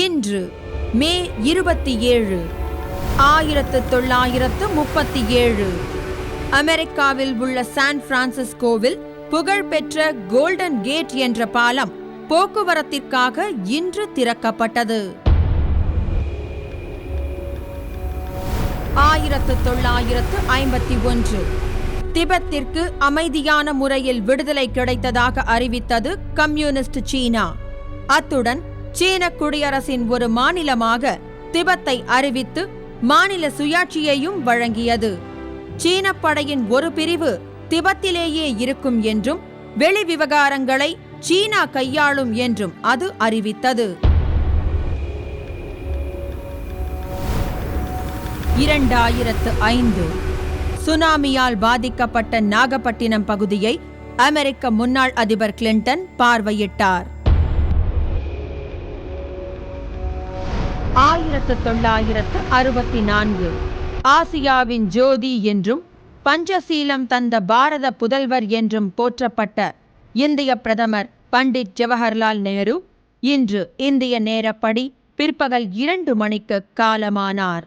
இன்று மே இருபத்தி ஏழு ஆயிரத்து தொள்ளாயிரத்து முப்பத்தி ஏழு அமெரிக்காவில் உள்ள சான் பிரான்சிஸ்கோவில் புகழ்பெற்ற கோல்டன் கேட் என்ற பாலம் போக்குவரத்திற்காக இன்று திறக்கப்பட்டது. ஆயிரத்து தொள்ளாயிரத்து ஐம்பத்தி ஒன்று திபெத்திற்கு அமைதியான முறையில் விடுதலை கிடைத்ததாக அறிவித்தது கம்யூனிஸ்ட் சீனா. அத்துடன் சீன குடியரசின் ஒரு மாநிலமாக திபெத்தை அறிவித்து மாநில சுயாட்சியையும் வழங்கியது. சீன படையின் ஒரு பிரிவு திபத்திலேயே இருக்கும் என்றும் வெளி விவகாரங்களை சீனா கையாளும் என்றும் அது அறிவித்தது. இரண்டாயிரத்து ஐந்து சுனாமியால் பாதிக்கப்பட்ட நாகப்பட்டினம் பகுதியை அமெரிக்க முன்னாள் அதிபர் கிளின்டன் பார்வையிட்டார். ஆயிரத்து தொள்ளாயிரத்து அறுபத்தி நான்கு. ஆசியாவின் ஜோதி என்றும் பஞ்சசீலம் தந்த பாரத புதல்வர் என்றும் போற்றப்பட்ட இந்திய பிரதமர் பண்டிட் ஜவஹர்லால் நேரு இன்று இந்திய நேரப்படி பிற்பகல் இரண்டு மணிக்கு காலமானார்.